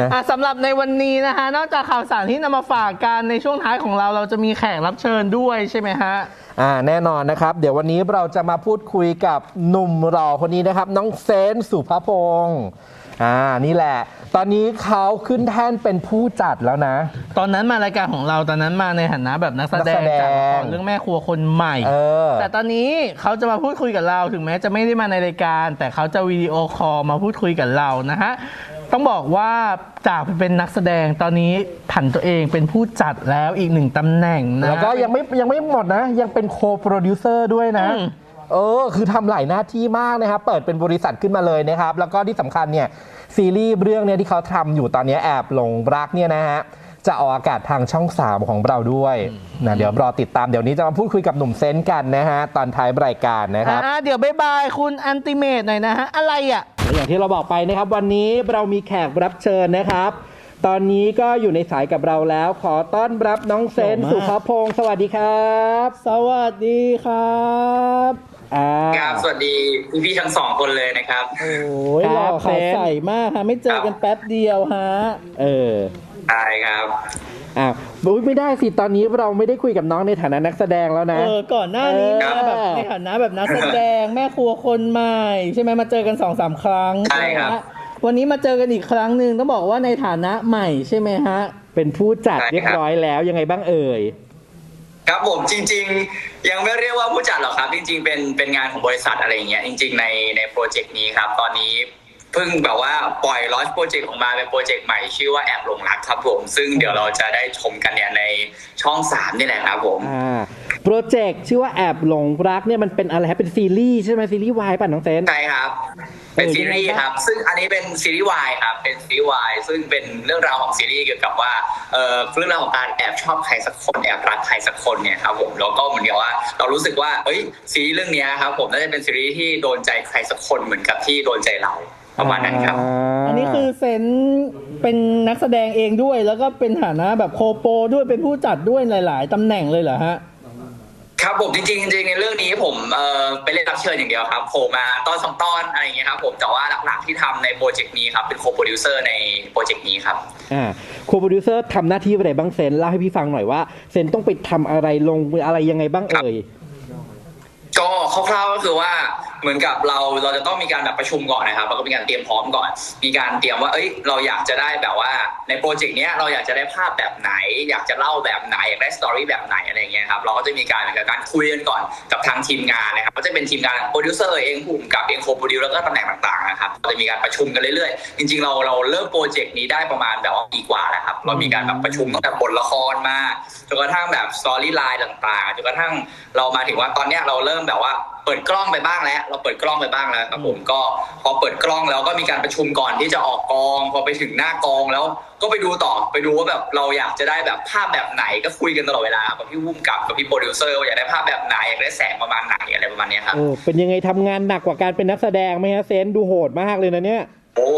นะอะสำหรับในวันนี้นะคะ นอกจากข่าวสารที่นำมาฝากกันในช่วงท้ายของเราเราจะมีแขกรับเชิญด้วยใช่ไหมฮะอ่าแน่นอนนะครับ เดี๋ยววันนี้เราจะมาพูดคุยกับหนุ่มหล่อคนนี้นะครับ น้องเซนสุภพงศ์อ่านี่แหละ ตอนนี้เขาขึ้นแท่นเป็นผู้จัดแล้วนะ ตอนนั้นมารายการของเราตอนนั้นมาในฐานะแบบนักแสดงนักแสดง จากละครเรื่องแม่ครัวคนใหม่ เออ แต่ตอนนี้เขาจะมาพูดคุยกับเราถึงแม้จะไม่ได้มาในรายการ แต่เขาจะวิดีโอคอลมาพูดคุยกับเรานะฮะ ต้องบอกว่าจากเป็นนักแสดงตอนนี้ผันตัวเองเป็นผู้จัดแล้วอีกหนึ่งตำแหน่งนะแล้วก็ยังไม่ยังไม่หมดนะ ยังเป็นโคโปรดิวเซอร์ด้วยนะอืมเออ คือทำหลายหน้าที่มากนะครับ เปิดเป็นบริษัทขึ้นมาเลยนะครับ แล้วก็ที่สำคัญเนี่ย ซีรีส์เรื่องเนี่ยที่เขาทำอยู่ตอนนี้แอบหลงรักเนี่ยนะฮะจะออกอากาศทางช่อง 3 ของเราด้วยนะเดี๋ยวรอติดตามเดี๋ยวนี้จะมาพูดคุยกับหนุ่มเซนต์กันนะฮะ ตอนท้ายรายการนะครับ อ่าเดี๋ยวบายบายคุณอันติเมตหน่อยนะฮะ อะไรอะและ อย่างที่เราบอกไปนะครับ วันนี้เรามีแขกรับเชิญนะครับ ตอนนี้ก็อยู่ในสายกับเราแล้ว ขอต้อนรับน้องเซนหล่อมากสุภพงศ์สวัสดีครับ สวัสดีครับอ่าครับสวัสดีพี่พี่ๆทั้งสองคนเลยนะครับ โอ้ยครับหล่อขาวเซนใสมากฮะไม่เจอกันแป๊บเดียวฮะเออ ได้ครับ อ่าอุ๊ยไม่ได้สิตอนนี้เราไม่ได้คุยกับน้องในฐานะนักแสดงแล้วนะ เออก่อนหน้านี้เออมาแบบในฐานะแบบนักแสดงแม่ครัวคนใหม่ ใช่ไหมมาเจอกันสองสามครั้งใช่ครับไหมฮะวันนี้มาเจอกันอีกครั้งหนึ่งต้องบอกว่าในฐานะใหม่ใช่ไหมฮะ เป็นผู้จัดใช่ครับเรียบร้อยแล้วยังไงบ้างเอ่ยครับผมจริง ๆ ยังไม่เรียกว่าผู้จัดหรอกครับ จริง ๆ เป็นเป็นงานของบริษัทอะไรอย่างเงี้ยจริง ๆ ในในโปรเจกต์นี้ครับ ตอนนี้ เพิ่งแบบว่าปล่อยลอ n โปรเจกต์ออกมาเป็นโปรเจกต์ใหม่ชื่อว่าแอบหลงรักครับผม ซึ่งเดี๋ยวเราจะได้ชมกันเนี่ยในช่องสามนี่แหละครับผม อ่าโปรเจกต์ชื่อว่าแอบหลงรักเนี่ยมันเป็นอะไรฮะเป็นซีรีส์ใช่ไหมซีรีส์วายป่ะน้องเซน ใช่ครับ เป็นเออซีรีส์ยังไงคบ้างรับ ซึ่งอันนี้เป็นซีรีส์วายครับ เป็นซีรีส์วายซึ่งเป็นเรื่องราวของซีรีส์เกี่ยวกับว่าเอ่อเรื่องราวของการแอบชอบใครสักคนแอบรักใครสักคนเนี่ยครับผมแล้วก็เหมือนกับว่า เรารู้สึกว่าเอ้ยซีรีส์เรื่องเนี้ยครับผมน่าจะเป็นซีรีส์ที่โดนใจใครสักคนเหมือนกับที่โดนใจเรา ประมาณนั้นครับอันนี้คือเซนเป็นนักแสดงเองด้วย แล้วก็เป็นฐานะแบบโคโปรด้วยเป็นผู้จัดด้วยหลาย ๆตำแหน่งเลยเหรอฮะครับผมจริงๆจริงๆในเรื่องนี้ผมเอ่อไปเล่นรับเชิญอย่างเดียวครับโผล่มาตอนสองตอนอะไรอย่างเงี้ยครับผมแต่ว่าหลักๆที่ทำในโปรเจกต์นี้ครับเป็นโคโปรดิวเซอร์ในโปรเจกต์นี้ครับอ่าโคโปรดิวเซอร์ทำหน้าที่อะไรบ้างเซนเล่าให้พี่ฟังหน่อยว่าเซนต้องไปทำอะไรลงอะไรยังไงบ้างเอ่ย ก็คร่าวๆก็คือว่าเหมือนกับเราเราจะต้องมีการแบบประชุมก่อนนะครับแล้วก็มีการเตรียมพร้อมก่อน มีการเตรียมว่า เอ้ย เราอยากจะได้แบบว่าในโปรเจกต์เนี้ยเราอยากจะได้ภาพแบบไหน อยากจะเล่าแบบไหนอยากได้สตอรี่แบบไหนอะไรอย่างเงี้ยครับเราก็จะมีการเหมือนกับการคุยกันก่อนกับทางทีมงานนะครับก็จะเป็นทีมงานโปรดิวเซอร์เองผู้กำกับเองโคโปรดิวแล้วก็ตำแหน่งต่างๆนะครับเราจะมีการประชุมกันเรื่อยๆจริง ๆ เราเราเริ่มโปรเจกต์นี้ได้ประมาณแบบว่าปีกว่าแล้วครับเรามีการแบบประชุมตั้งแต่บทละครมาจนกระทั่งแบบสตอรี่ไลน์ต่างๆจนกระทั่งเรามาถึงว่าตอนเนี้ยเราเริ่มแบบว่า เปิดกล้องไปบ้างแล้ว เราเปิดกล้องไปบ้างแล้วครับผมก็พอเปิดกล้องแล้วก็มีการประชุมก่อนที่จะออกกอง พอไปถึงหน้ากองแล้วก็ไปดูต่อไปดูว่าแบบเราอยากจะได้แบบภาพแบบไหนก็คุยกันตลอดเวลากับพี่วุ้มกับกับพี่โปรดิวเซอร์ว่าอยากได้ภาพแบบไหนอยากได้แสงประมาณไหนอะไรประมาณเนี้ยครับเออเป็นยังไงทำงานหนักกว่าการเป็นนักแสดงไหมฮะเซนดูโหดมากเลยนะเนี่ย โอ้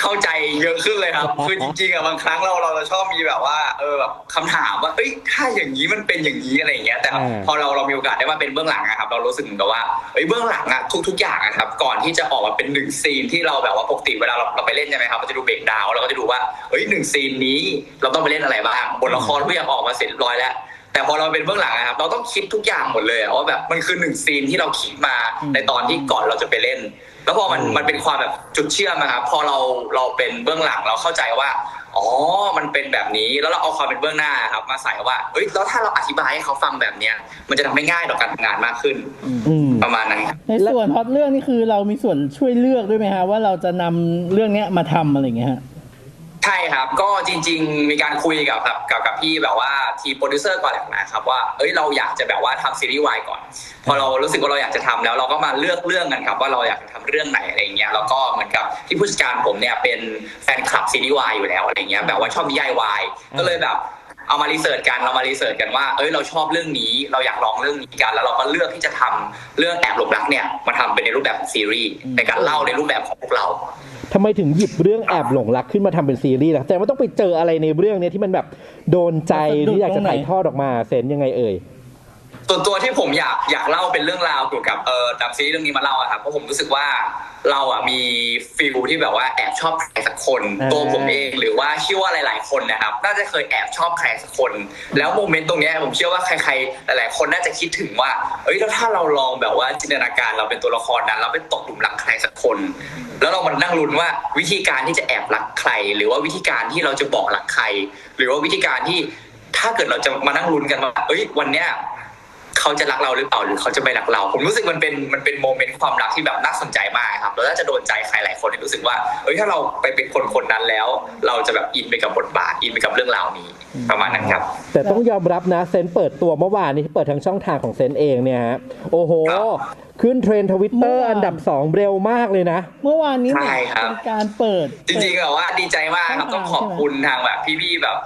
เข้าใจเยอะขึ้นเลยครับ คือจริงๆอะบางครั้งเราเราจะชอบมีแบบว่า เออแบบคำถามว่าเอ้ยถ้าอย่างนี้มันเป็นอย่างนี้อะไรอย่างเงี้ย แต่อืมพอเราเรามีโอกาสได้มาเป็นเบื้องหลังอะครับ เรารู้สึกเหมือนกับว่าเอ้ยเบื้องหลังอะทุก ๆ อย่างอะครับ ก่อนที่จะออกมาเป็นหนึ่งซีนที่เราแบบว่าปกติเวลาเราเราไปเล่นใช่ไหมครับเราจะดูเบรกดาวน์เราก็จะดูว่าเอ้ยหนึ่งซีนนี้ เราต้องไปเล่นอะไรบ้างบทละครทุกอย่างออกมาเสร็จเรียบร้อยแล้ว แต่พอเราเป็นเบื้องหลังอะครับเราต้องคิดทุกอย่างหมดเลยอะว่าแบบมันคือหนึ่งซีนที่เราคิดมาในตอนที่ก่อนเราจะไปเล่น แล้วพอมันอืมมันเป็นความแบบจุดเชื่อมอะครับพอเราเราเป็นเบื้องหลังเราเข้าใจว่าอ๋อ มันเป็นแบบนี้ แล้วเราเอาความเป็นเบื้องหน้าครับ มาใส่ว่า เอ้ย แล้วถ้าเราอธิบายให้เขาฟังแบบเนี้ย มันจะทำให้ง่ายต่อการทำงานมากขึ้นอืมประมาณนั้นครับ ในส่วนพล็อตเรื่องนี่คือเรามีส่วนช่วยเลือกด้วยไหมฮะว่าเราจะนำเรื่องเนี้ยมาทำอะไรอย่างเงี้ยฮะ ใช่ครับ ก็จริง ๆ มีการคุยกับกับกับกับพี่แบบว่าทีโปรดิวเซอร์ก่อนแหละนะครับว่าเอ้ยเราอยากจะแบบว่าทำซีรีส์วายก่อน พอเรารู้สึกว่าเราอยากจะทำแล้วเราก็มาเลือกเรื่องกันครับว่าเราอยากจะทำเรื่องไหนอะไรอย่างเงี้ยแล้วก็เหมือนกับที่ผู้จัดการผมเนี่ยเป็นแฟนคลับซีรีส์วายอยู่แล้วอะไรเงี้ยแบบว่าชอบนิยายวายก็เลยแบบ เอามารีเสิร์ชกันเรามารีเสิร์ชกันว่า เอ้ยเราชอบเรื่องนี้ เราอยากลองเรื่องนี้กัน แล้วเราก็เลือกที่จะทำเรื่องแอบหลงรักเนี่ยมาทำเป็นในรูปแบบของซีรีส์ในการเล่าในรูปแบบของพวกเราทำไมถึงหยิบเรื่องแอบหลงรักขึ้นมาทำเป็นซีรีส์ล่ะแต่ว่าต้องไปเจออะไรในเรื่องเนี้ยที่มันแบบโดนใจหรืออยากจะถ่ายทอดออกมาเซนยังไงเอ่ยส่วนตัวที่ผมอยากอยากเล่าเป็นเรื่องราวเกี่ยวกับเอ่อนำซีรีส์เรื่องนี้มาเล่าอะครับเพราะผมรู้สึกว่า เราอะมีฟิลที่แบบว่าแอบชอบใครสักคนอ่าตัวผมเองหรือว่าเชื่อว่าหลาย ๆ คนนะครับน่าจะเคยแอบชอบใครสักคน แล้วโมเมนต์ตรงเนี้ยผมเชื่อว่าใคร ๆ หลาย ๆ คนน่าจะคิดถึงว่าเอ้ยแล้วถ้าเราลองแบบว่าจินตนาการเราเป็นตัวละครนั้นเราไปตกหลุมรักใครสักคน แล้วเรามานั่งลุ้นว่าวิธีการที่จะแอบรักใคร หรือว่าวิธีการที่เราจะบอกรักใคร หรือว่าวิธีการที่ถ้าเกิดเราจะมานั่งลุ้นกันว่าเอ้ยวันเนี้ย เขาจะรักเราหรือเปล่าหรือเขาจะไม่รักเรา ผมรู้สึกมันเป็นมันเป็นโมเมนต์ความรักที่แบบน่าสนใจมากครับแล้วน่าจะโดนใจใครหลายคนเนี่ยรู้สึกว่าเอ้ยถ้าเราไปเป็นคนคนนั้นแล้ว เราจะแบบอินไปกับบทบาทอินไปกับเรื่องราวนี้ประมาณนั้นครับ แต่ต้องยอมรับนะเซนเปิดตัวเมื่อวานนี้ที่เปิดทางช่องทางของเซนเองเนี่ยฮะโอ้โหครับขึ้นเทรนทวิตเตอเมื่อร์วานอันดับ2เร็วมากเลยนะ เมื่อวานนี้เนี่ยใช่ครับเป็นการเปิด จริงๆแบบว่าดีใจมากครับต้องขอบคุณทางแบบพี่ๆแบบ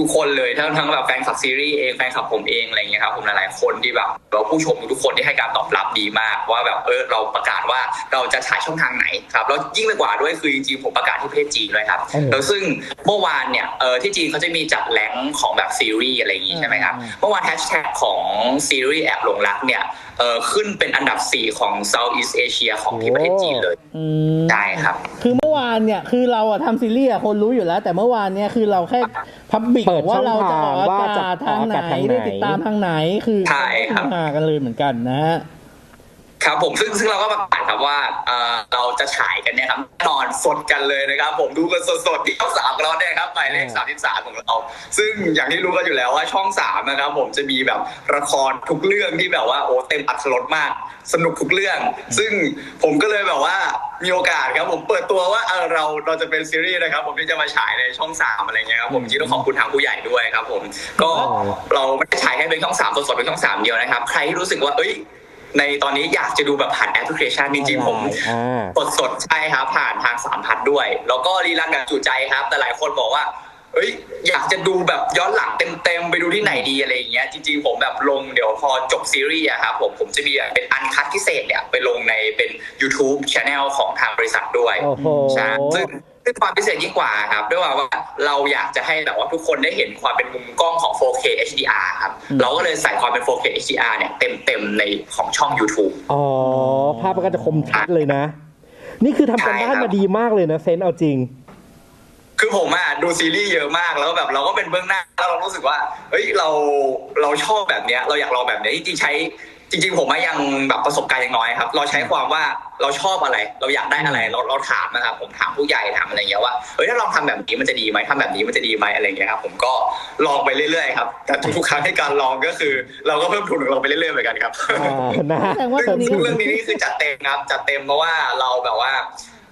ทุกๆคนเลยทั้งทั้งแบบแฟนคลับซีรีส์เองแฟนคลับผมเองอะไรเงี้ยครับผมหลายๆคนที่แบบเราผู้ชมทุกๆคนที่ให้การตอบรับดีมาก ว่าแบบเออเราประกาศว่าเราจะฉายช่องทางไหนครับแล้วยิ่งไปกว่าด้วยคือจริงๆผมประกาศที่ประเทศจีนด้วยครับอืมแล้วซึ่งเมื่อวานเนี่ยเออที่จีนเขาจะมีจัดแรงค์ของแบบซีรีส์อะไรอย่างงี้ใช่ไหมครับอืมเมื่อวานแฮชแท็กของซีรีส์แอบหลงรักเนี่ยเออขึ้นเป็นอันดับ 4 ของ Southeast Asia ของที่ประเทศจีนเลยอืมใช่ครับ คือเมื่อวานเนี่ยคือเราอะทำซีรีส์อะคนรู้อยู่แล้ว แต่เมื่อวานเนี่ยคือเราแค่ พับบิกเปิดว่าช่องเราจะออกอาทางว่าจะกาศทางไหนออกอากาศทางไหนได้ติดตามทางไหนคือใช่ครับหากันเลยเหมือนกันนะฮะ ครับผมซึ่งซึ่งเราก็ประกาศครับว่าเอ่อเราจะฉายกันเนี่ยครับแน่นอนสดกันเลยนะครับ ผมดูกันสดๆที่ช่องสามของเราเนี่ยครับหมายเลขสามสิบสามของเรา ซึ่งอย่างที่รู้กันอยู่แล้วว่าช่องสามนะครับ ผมจะมีแบบละครทุกเรื่องที่แบบว่าโอ้เต็มอัตรสมาก สนุกทุกเรื่อง ซึ่งผมก็เลยแบบว่ามีโอกาสครับผมเปิดตัวว่าเออเราเราจะเป็นซีรีส์นะครับ ผมที่จะมาฉายในช่องสามอะไรเงี้ยครับผมจริงๆต้องขอบคุณทางผู้ใหญ่ด้วยครับ ผมก็เราไม่ได้ฉายแค่เป็นช่องสามสดๆเป็นช่องสามเดียวนะครับ ใครที่รู้สึกว่าเอ้ย ในตอนนี้อยากจะดูแบบผ่านแอปพลิเคชันจริงๆผมอ่าสดสดๆใช่ครับผ่านทางสามพัทด้วย แล้วก็รีลันแบบจุใจครับ แต่หลายคนบอกว่า เอ้ย อยากจะดูแบบย้อนหลังเต็มๆ ไปดูที่ไหนดีอะไรอย่างเงี้ยจริงๆ ผมแบบลงเดี๋ยวพอจบซีรีส์อะครับผมผมจะมีเป็นอันคัดพิเศษเนี่ยไปลงในเป็น YouTube Channel ของทางบริษัทด้วย โอ้โห ใช่ซึ่ง ซึ่งความพิเศษยิ่งกว่าครับ ด้วยว่าว่าเราอยากจะให้แบบว่าทุกคนได้เห็นความเป็นมุมกล้องของ 4K HDR ครับอืมเราก็เลยใส่ความเป็น 4K HDR เนี่ยเต็มๆในของช่อง YouTube อ๋อ ภาพมันก็จะคมชัดเลยนะ นี่คือทำกันบ้านใช่ครับมาดีมากเลยนะเซนเอาจริงคือผมอะดูซีรีส์เยอะมากแล้วแบบเราก็เป็นเบื้องหน้าแล้วเรารู้สึกว่า เฮ้ยเราเราชอบแบบเนี้ยเราอยากลองแบบเนี้ยจริงๆใช้ จริงๆ ผมอะยังแบบประสบการณ์ยังน้อยครับ เราใช้ความว่าเราชอบอะไร เราอยากได้อะไร เราเราถามนะครับ ผมถามผู้ใหญ่ถามอะไรเงี้ยว่าเฮ้ยถ้าลองทำแบบนี้มันจะดีไหมทำแบบนี้มันจะดีไหมอะไรเงี้ยครับ ผมก็ลองไปเรื่อยๆครับ แต่ทุกๆครั้งที่การลองก็คือ เราก็เพิ่มทุนของเราไปเรื่อยๆเหมือนกันครับอ่านะแสดงว่าตซึ่องนนี้ซึ่งเรื่องนี้นี่คือจัดเต็มครับ จัดเต็มเพราะว่าเราแบบว่า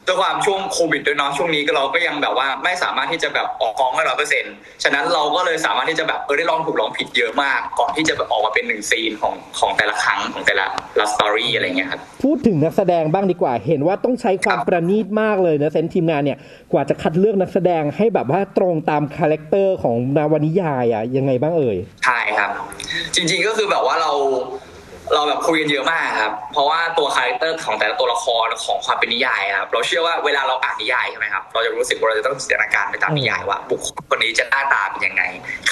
ด้วยความช่วงโควิดด้วยเนาะช่วงนี้ก็เราก็ยังแบบว่าไม่สามารถที่จะแบบออกกองให้ร้อยเปอร์เซ็นต์ฉะนั้นเราก็เลยสามารถที่จะแบบเออได้ลองถูกลองผิดเยอะมาก ก่อนที่จะแบบออกมาเป็นหนึ่งซีนของของแต่ละครั้งของแต่ละละสตอรี่อะไรเงี้ยครับพูดถึงนักแสดงบ้างดีกว่า เห็นว่าต้องใช้ความครับประณีตมากเลยนะเซนทีมงานเนี่ยกว่าจะคัดเลือกนักแสดงให้แบบว่าตรงตามคาแรคเตอร์ของนวนิยายอะยังไงบ้างเอ่ยใช่ครับ จริง ๆก็คือแบบว่าเรา เราแบบคุยกันเยอะมากครับ เพราะว่าตัวคาแรคเตอร์ของแต่ละตัวละครของความเป็นนิยายครับ เราเชื่อว่าเวลาเราอ่านนิยายใช่ไหมครับ เราจะรู้สึกว่าเราจะต้องจินตนาการไปตามนิยายว่า บุคคลคนนี้จะหน้าตาเป็นยังไง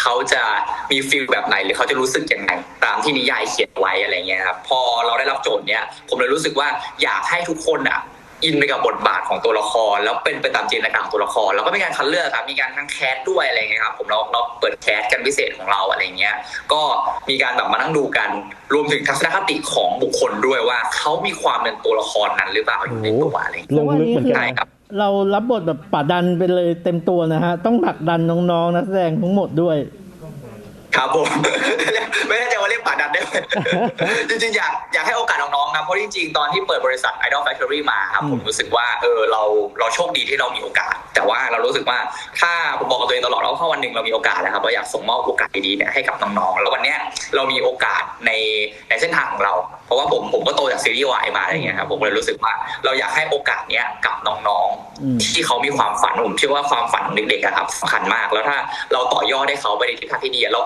เขาจะมีฟีลแบบไหนหรือเขาจะรู้สึกยังไง ตามที่นิยายเขียนไว้อะไรเงี้ยครับ พอเราได้รับโจทย์เนี้ย ผมเลยรู้สึกว่าอยากให้ทุกคนอะ อินไปกับบทบาทของตัวละคร แล้วเป็นไปตามจินตนาการของตัวละคร แล้วก็มีการคัดเลือกครับมีการทั้งแคสด้วยอะไรเงี้ยครับผมเราเราเปิดแคสกันพิเศษของเราอะไรเงี้ยก็มีการแบบมานั่งดูกันรวมถึงทัศนคติของบุคคลด้วยว่าเขามีความเป็นตัวละครนั้นหรือเปล่าอยู่ในตัวอะไรเงี้ยลงลึกเหมือนกันใช่ครับเรารับบทแบบป่าดันไปเลยเต็มตัวนะฮะ ต้องผลักดันน้องๆนักแสดงทั้งหมดด้วย ครับผม ไม่แน่ใจว่าเรียกป่าดันได้ไหมจริงๆ อยากอยากให้โอกาสน้องๆนะเพราะจริงๆ ตอนที่เปิดบริษัท Idol Factory มาครับอืมผมรู้สึกว่าเออเราเราโชคดีที่เรามีโอกาส แต่ว่าเรารู้สึกว่าถ้าผมบอกกับตัวเองตลอดว่าถ้าวันหนึ่งเรามีโอกาสนะครับเราอยากส่งมอบโอกาสดีๆเนี่ยให้กับน้องๆแล้ววันเนี้ยเรามีโอกาสในในเส้นทางของเรา เพราะว่าผมผมก็โตจากซีรีส์วายมาอะไรเงี้ยครับผมเลยรู้สึกว่าเราอยากให้โอกาสเนี้ยกับน้องอืมๆที่เขามีความฝันผมเชื่อว่าความฝันของเด็กๆอะครับสำคัญมาก แล้วถ้าเราต่อยอดให้เขาไปในทิศทางที่ดีอะเรา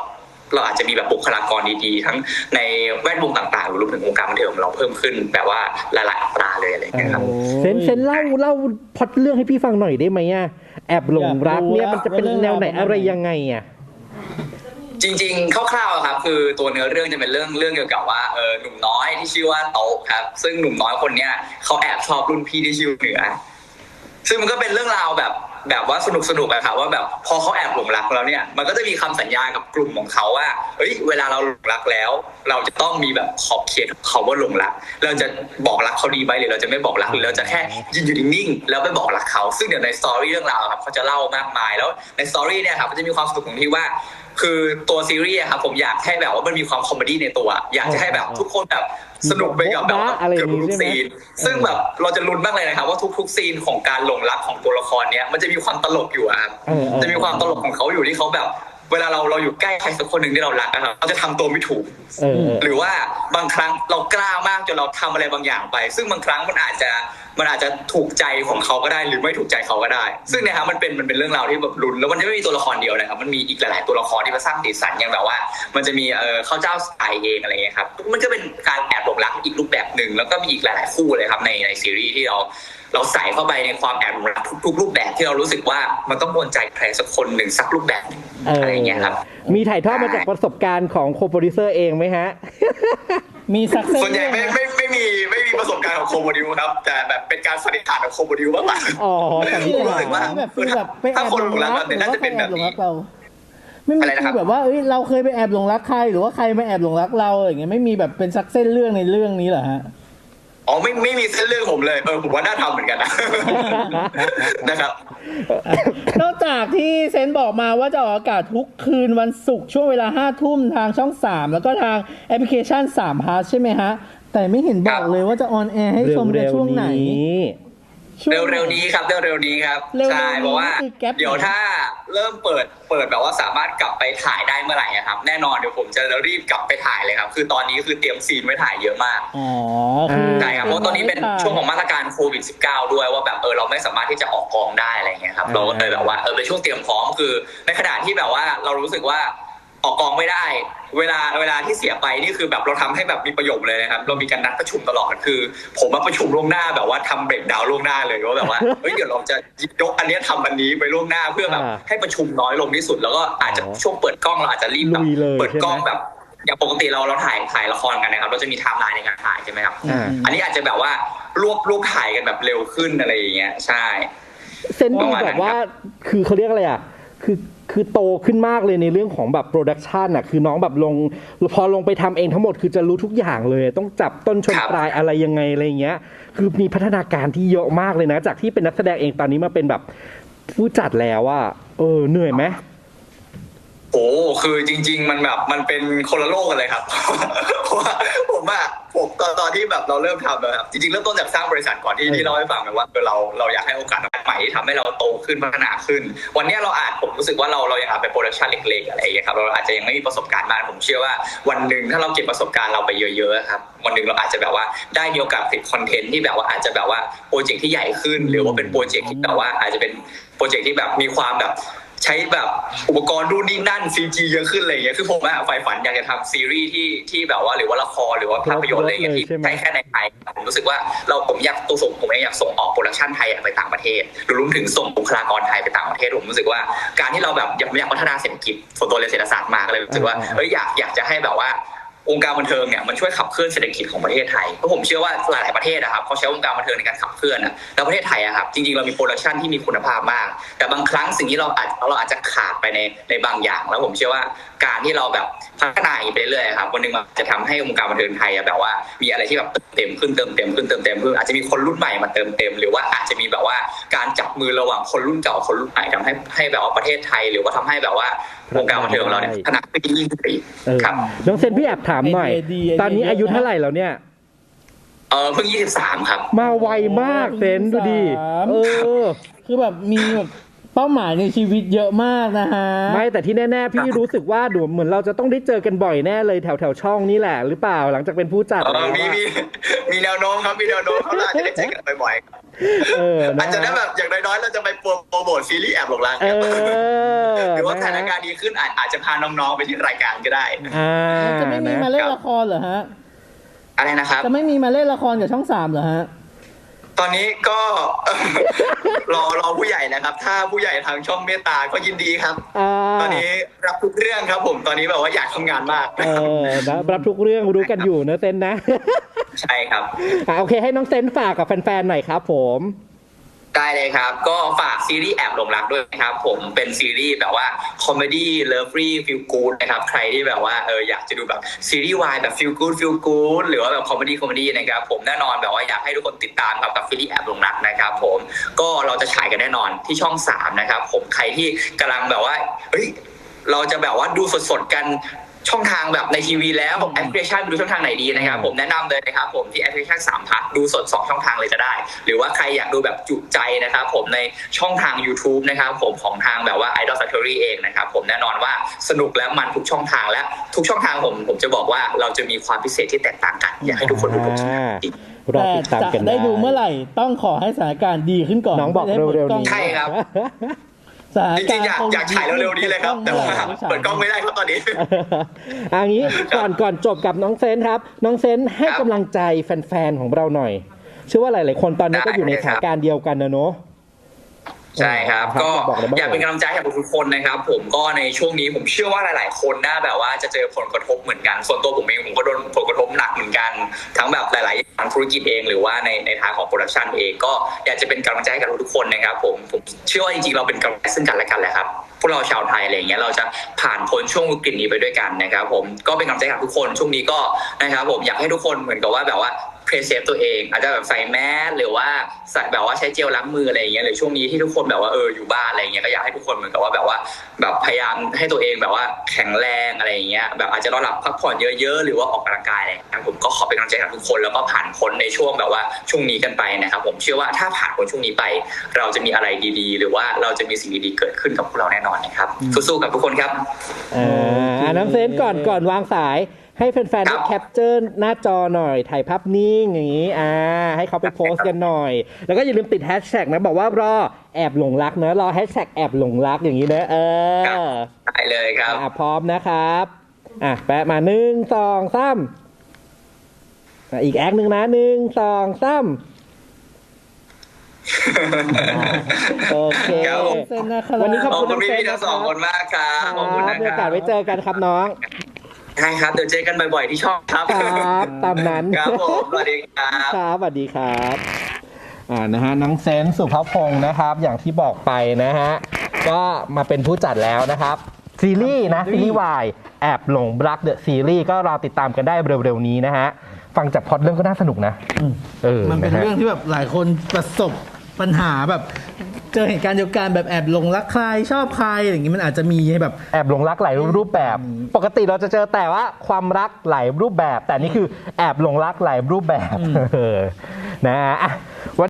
เราอาจจะมีแบบบุคลากรดีๆ ทั้งในแวดวงต่างๆรวมถึงวงการบันเทิงของเราเพิ่มขึ้นแบบว่าหลายๆอัตราเลยอะไรอย่างเงี้ยครับเซนเซนเล่าเล่าพล็อดเรื่องให้พี่ฟังหน่อยได้ไหมอะแอบหลงรักเนี่ยอยากรู้มันจะเป็นว่าเรื่องแนวไหนราวเป็นยังไงอะไรยังไงอะจริงๆ คร่าวๆอะครับคือตัวเนื้อเรื่องจะเป็นเรื่องเรื่องเกี่ยวกับว่าเออหนุ่มน้อยที่ชื่อว่าโต๊ะครับ ซึ่งหนุ่มน้อยคนเนี้ยเขาแอบชอบรุ่นพี่ที่ชื่อเหนือซึ่งมันก็เป็นเรื่องราวแบบ แบบว่าสนุกสนุกอะครับว่าแบบพอเขาแอบหลงรักแล้วเนี่ย มันก็จะมีคำสัญญากับกลุ่มของเขาว่าเฮ้ยเวลาเราหลงรักแล้ว เราจะต้องมีแบบขอบเขตเขาว่าหลงรัก เราจะบอกรักเขาดีไหมหรือเราจะไม่บอกรักหรือเราจะแค่ยืนอยู่นิ่งๆแล้วไปบอกรักเขา ซึ่งเดี๋ยวในสตอรี่เรื่องราวครับเขาจะเล่ามากมายแล้วในสตอรี่เนี่ยครับมันจะมีความสนุกตรงที่ว่าคือตัวซีรีส์ครับผมอยากให้แบบว่ามันมีความคอมเมดี้ในตัว อยากจะให้แบบทุกคนแบบ สนุกไปกับแบบว่าอะไรอเกืย่าอบงนี้ทุกใช่ไหมซีน ซึ่งแบบเราจะลุ้นมากเลยนะครับ ว่าทุกๆซีนของการหลงรักของตัวละครเนี้ยมันจะมีความตลกอยู่อะครับเออเออจะมีความตลกของเขาอยู่ที่เขาแบบ เวลาเราเราอยู่ใกล้ใครสักคนหนึ่งที่เรารักนะครับเราจะทำตัวไม่ถูกเออเออหรือว่าบางครั้งเรากล้ามากจนเราทำอะไรบางอย่างไป ซึ่งบางครั้งมันอาจจะมันอาจจะถูกใจของเขาก็ได้หรือไม่ถูกใจเขาก็ได้ ซึ่งเนยครับมันเป็นมันเป็นเรื่องราวที่แบบลุ้นแล้วมันไม่มีตัวละครเดียวนะครับมันมีอีกหลาย ๆ ตัวละครที่มาสร้างสีสันอย่างแบบว่า มันจะมีเออข้าวเจ้าสไตล์เองอะไรเงี้ยครับมันก็เป็นการแอบหลงรักอีกรูปแบบหนึ่งแล้วก็มีอีกหลาย ๆ คู่เลยครับในในซีรีส์ที่เรา เราใส่เข้าไปในความแอบหลงรักทุกๆรูปแบบที่เรารู้สึกว่ามันต้องโดนใจใครสักคนหนึ่งสักรูปแบบหนึ่งเอออะไรเงี้ยครับ มีถ่ายทอดมาจากประสบการณ์ของโคโปรดิวเซอร์เองไหมฮะ มีสักเซนส่วนใหญ่ไม่ไม่ไม่มีไม่มีประสบการณ์ของโคโมดิวครับ แต่แบบเป็นการสันนิษฐานของโคโมดิวมากกว่าอ๋อสันนิษรู้ฐาสึกว่านแบบฟีลแบบไปแอถ้าบคนหหลลงงรัรักกหรือน่าว่าจะใครเป็นแอแบบบหลงนี้รักเราไม่มีอะไรนะคฟีรับลแบบว่าเอ้ยเราเคยไปแอบหลงรักใครหรือว่าใครมาแอบหลงรักเราอะไรอย่างเงี้ยไม่มีแบบเป็นซักเส้นเรื่องในเรื่องนี้เหรอฮะ อ๋อไม่ไม่มีเส้นเรื่องผมเลยเออผมว่าน่าทำเหมือนกันนะ นะครับ นอกจากที่เซนบอกมาว่าจะออกอากาศทุกคืนวันศุกร์ช่วงเวลาห้าทุ่มทางช่องสามแล้วก็ทางแอปพลิเคชันสามพาร์ใช่ไหมฮะ แต่ไม่เห็นบอกเลยว่าจะออนแอร์ให้ชมในช่วงไหน เร็วๆนี้ครับเร็วๆนี้ครับเร็วๆนี้ใช่เพราะว่าคือแก๊ปเดี๋ยวถ้าเริ่มเปิดเปิดแบบว่าสามารถกลับไปถ่ายได้เมื่อไหร่อะครับ แน่นอนเดี๋ยวผมจะรีบกลับไปถ่ายเลยครับ คือตอนนี้คือเตรียมซีนไว้ถ่ายเยอะมากอ๋อคือใช่ครับเพราะตอนนี้เป็นช่วงของมาตรการโควิด -19 ด้วยว่าแบบเออเราไม่สามารถที่จะออกกองได้อะไรอย่างเงี้ยครับอ่าเราก็เลยแบบว่าเออเป็นช่วงเตรียมพร้อมคือ ในขณะที่แบบว่าเรารู้สึกว่า ออกกองไม่ได้ เวลาเวลาที่เสียไปนี่คือแบบเราทำให้แบบมีประโยชน์เลยนะครับ เรามีการนัดประชุมตลอดคือ ผมมาประชุมล่วงหน้าแบบว่าทำเบรกดาวน์ล่วงหน้าเลยว่าแบบว่าเฮ้ยเดี๋ยวเราจะหยิบยกอันเนี้ยทำอันนี้ไปล่วงหน้าเพื่อแบบอ่าให้ประชุมน้อยลงที่สุด แล้วก็อาจจะช่วงเปิดกล้องเราอาจจะรีบแบบลุยเลยเปิดกล้องใช่ไหมแบบอย่างปกติเราเราถ่ายถ่ายละครกันนะครับ เราจะมีไทม์ไลน์ในการถ่ายใช่ไหมครับอ่าอันนี้อาจจะแบบว่ารวบรวบถ่ายกันแบบเร็วขึ้นอะไรอย่างเงี้ยใช่เซนดูแบบว่าคือเขาเรียกอะไรอะคือ คือโตขึ้นมากเลยในเรื่องของแบบโปรดักชันอะคือน้องแบบลงพอลงไปทำเองทั้งหมดคือจะรู้ทุกอย่างเลย ต้องจับต้นชนปลายอะไรยังไงอะไรเงี้ย คือมีพัฒนาการที่เยอะมากเลยนะ จากที่เป็นนักแสดงเองตอนนี้มาเป็นแบบผู้จัดแล้วอะเออเหนื่อยไหมโอ้คือจริง ๆ มันแบบมันเป็นคนละโลกกันเลยครับเพราะว่าผมอะผมตอนตอนที่แบบเราเริ่มทำนะครับจริงๆเริ่มต้นจากสร้างบริษัทก่อนที่ที่เล่าให้ฟังไปว่าเราเราอยากให้โอกาส ใหม่ที่ทำให้เราโตขึ้นพัฒนาขึ้น วันนี้เราอาจผมรู้สึกว่าเราเรายังอาจเป็นโปรดักชันเล็กๆอะไรอย่างเงี้ยครับเราอาจจะยังไม่มีประสบการณ์มากผมเชื่อว่าวันหนึ่งถ้าเราเก็บประสบการณ์เราไปเยอะๆครับวันหนึ่งเราอาจจะแบบว่าได้มีโอกาสติดคอนเทนต์ที่แบบว่าอาจจะแบบว่าโปรเจกต์ที่ใหญ่ขึ้น หรือว่าเป็นโปรเจกต์ที่แบบว่าอาจจะเป็นโปรเจกต์ที่แบบมีความแบบ ใช้แบบอุปกรณ์รุ่นนี่นั่นซีจีเยอะขึ้นอะไรอย่างเงี้ยคือผมอะใฝ่ฝันอยากจะทำซีรีส์ที่ที่แบบว่าหรือว่าละครหรือว่าภาพยนตร์อะไรอย่างเงี้ยที่ใช่ไหมใช้แค่ในไทยผมรู้สึกว่าเราผมอยากตัวส่งผมเองอยากส่งออกโปรดักชันไทยอะไปต่างประเทศหรือรวมถึงส่งบุคลากรไทยไปต่างประเทศผมรู้สึกว่าการที่เราแบบอยากอยากพัฒนาเศรษฐกิจส่วนตัวเรียนเศรษฐศาสตร์มาก็เลยรู้สึกว่าเอ้ยอยากอยากจะให้แบบว่า องค์การบันเทิงเนี่ยมันช่วยขับเคลื่อนเศรษฐกิจของประเทศไทยเพราะผมเชื่อว่าหลายๆประเทศนะครับเขาใช้องค์การบันเทิงในการขับเคลื่อนอะแล้วประเทศไทยอะครับจริงๆเรามีโปรดักชันที่มีคุณภาพมาก แต่บางครั้งสิ่งที่เราอาจเราอาจจะขาดไปในในบางอย่าง แล้วผมเชื่อว่าการที่เราแบบพัฒนาไปเรื่อยๆครับวันหนึ่งมันจะทำให้องค์การบันเทิงไทยอะแบบว่ามีอะไรที่แบบเติมเต็มขึ้นเติมเต็มขึ้นเติมเต็มขึ้นอาจจะมีคนรุ่นใหม่มาเติมเต็ม หรือว่าอาจจะมีแบบว่าการจับมือระหว่างคนรุ่นเก่าคนรุ่นใหม่ทำให้ให้แบบว่าประเทศไทย หรือว่าทำให้แบบว่าวงการบันเทิงของเราเนี่ยพัฒนาขึ้นยิ่งขึ้นไปอีกเออครับน้องเซนพี่แอบถามหน่อยไอเดียดีไอเดียตอนนี้อายุเท่าไหร่แล้วเนี่ยเออเพิ่ง23ครับ มาไวมากเซนดูดิสามเออคือแบบมีแบบ เป้าหมายในชีวิตเยอะมากนะฮะ ไม่แต่ที่แน่ๆ พี่รู้สึกว่าดูเหมือนเราจะต้องได้เจอกันบ่อยแน่เลยแถวแถวๆช่องนี่แหละหรือเปล่าหลังจากเป็นผู้จัดเอแล้อวมีอะมีมีแนวโน้มครับมีแนวโน้มเขาอาจจะได้เจอกันบ่อยเออๆนะอาจจะได้แบบอย่างน้อยๆเราจะไปโปรโมทซีรีส์แอบหลงรักเออหรือว่าสนะถานการณ์ดีขึ้นอาจอาจจะพาน้องๆไปที่รายการก็ได้อ่าจะไม่มีมานะเล่นละครเหรอฮะอะไรนะครับจะไม่มีมาเล่นละครกับช่องสามเหรอฮะตอนนี้ก็ รอรอผู้ใหญ่นะครับ ถ้าผู้ใหญ่ทางช่องเมตตาก็ยินดีครับ อ่าตอนนี้รับทุกเรื่องครับ ผมตอนนี้แบบว่าอยากทำงานมากเออนะรับทุกเรื่องรู้กันอยู่นะเซนนะ ใช่ครับ อะโอเคให้น้องเซนฝากกับแฟนๆหน่อยครับผม ได้เลยครับ ก็ฝากซีรีส์แอบหลงรักด้วยนะครับ ผมเป็นซีรีส์แบบว่าคอมเมดี้เลิฟรีฟิลกูดนะครับ ใครที่แบบว่าเอออยากจะดูแบบซีรีส์วายแบบฟิลกูดฟิลกูดหรือว่าแบบคอมเมดี้คอมเมดี้นะครับ ผมแน่นอนแบบว่าอยากให้ทุกคนติดตามครับกับซีรีส์แอบหลงรักนะครับ ผมก็เราจะฉายกันแน่นอนที่ช่อง3นะครับผมใครที่กำลังแบบว่าเฮ้ยเราจะแบบว่าดูสดๆกัน ช่องทางแบบในทีวีแล้วแอปพลิเคชันดูช่องทางไหนดีนะครับผมแนะนำเลยนะครับผมที่แอปพลิเคชัน3พัทดูสด 2 ช่องทางเลยก็ได้ หรือว่าใครอยากดูแบบจุใจนะครับผมในช่องทาง YouTube นะครับผมของทางแบบว่า Idol Factory เองนะครับผมแน่นอนว่าสนุกและมันทุกช่องทางและทุกช่องทางผมผมจะบอกว่าเราจะมีความพิเศษที่แตกต่างกัน อยากให้ทุกคนดูทุกช่องทางจริงรอแต่ติดตามจะกันได้ดูเมื่อไหร่ต้องขอให้สถานการณ์ดีขึ้นก่อนน้องบอกไม่ได้เร็วๆนี้ใช่ครับสถาน จการิรงๆอยากณ์อยากฉายเร็วๆนี้เลยครับ แต่ว่าเปิดกล้องไม่ได้ครับตอนนี้อันนี้ก่อนก่อนจบกับน้องเซนครับ น้องเซนให้ครับกำลังใจแฟนๆของเราหน่อยเชื่อว่าหลาย ๆ คนตอนนี้ก็อยู่ในสถานการณ์เดียวกันนะเนอะ ใช่ครับครับก็บอกเลยบ้างอยากเป็นกำลังใจให้กับทุกคนนะครับ ผมก็ในช่วงนี้ผมเชื่อว่าหลาย ๆ คนน่าแบบว่าจะเจอผลกระทบเหมือนกัน ส่วนตัวผมเองผมก็โดนผลกระทบหนักเหมือนกัน ทั้งแบบหลายๆอย่างธุรกิจเองหรือว่าในในทางของโปรดักชันเองก็อยากจะเป็นกำลังใจให้กับทุกๆคนนะครับ ผมผมเชื่อว่าจริง ๆ เราเป็นกำลังใจซึ่งกันและกันแหละครับพวกเราชาวไทยอะไรอย่างเงี้ยเราจะผ่านพ้นช่วงวิกฤตนี้ไปด้วยกันนะครับ ผมก็เป็นกำลังใจให้กับทุกคนช่วงนี้ก็นะครับ ผมอยากให้ทุกคนเหมือนกับว่าแบบว่า เพรสเซฟตัวเอง อาจจะแบบใส่แมสหรือว่าใส่แบบว่าใช้เจลล้างมืออะไรอย่างเงี้ยหรือช่วงนี้ที่ทุกคนแบบว่าเอออยู่บ้านอะไรอย่างเงี้ยก็อยากให้ทุกคนเหมือนกับว่าแบบว่าแบบพยายามให้ตัวเองแบบว่าแข็งแรงอะไรอย่างเงี้ยแบบอาจจะนอนหลับพักผ่อนเยอะๆ หรือว่าออกกำลังกายอะไรอย่างเงี้ยผมก็ขอเป็นกำลังใจกับทุกคนแล้วก็ผ่านพ้นในช่วงแบบว่าช่วงนี้กันไปนะครับผมเชื่อว่าถ้าผ่านพ้นช่วงนี้ไป เราจะมีอะไรดีๆ หรือว่าเราจะมีสิ่งดีๆเกิดขึ้นกับพวกเราแน่นอนนะครับสู้ๆกับทุกคนครับอ่าน้องเซนก่อนก่อนวางสาย ให้แฟนๆครัได้บแคปเจอร์หน้าจอหน่อยถ่ายภาพนิ่งอย่างนี้อ่าให้เขาไปโพสต์กันหน่อย แล้วก็อย่าลืมติดแฮชแท็กนะบอกว่ารอแอบหลงรักนะรอแฮชแท็กแอบหลงรักอย่างนี้นะเออได้เลยครับอะพร้อมนะครับอะแปะมาหนึ่งสองสามอะอีกแอคหนึ่งนะหนึ่งสองสามโอเคครับผมเซนนะครับวันนี้ขอบขอบคุณคุณน้องเซพี่นๆทั้งสองคนมากครับขอบคุณนะมีคโอการัสบไว้เจอกันครับน้อง ใช่ครับ เดี๋ยวเจอกันบ่อยๆที่ช่องครับ ครับตามนั้นครับผมสวัสดีครับครับสวัสดีครับอ่านะฮะน้องเซนสุภพงศ์นะครับ อย่างที่บอกไปนะฮะก็มาเป็นผู้จัดแล้วนะครับซีรีส์นะซีรีส์วายแอบหลงรักเดอะซีรีส์ก็รอติดตามกันได้เร็วๆนี้นะฮะฟังจากพล็อดเรื่องก็น่าสนุกนะเออมันเป็นนะฮะเรื่องที่แบบหลายคนประสบปัญหาแบบ เจอเหตุการณ์เดียวกันแบบแอบหลงรักใครชอบใครอย่างนี้มันอาจจะมีให้แบบ แอบหลงรักหลายรูปแบบ ปกติเราจะเจอแต่ว่าความรักหลายรูปแบบ แต่นี่คือแอบหลงรักหลายรูปแบบเออนะฮะอะ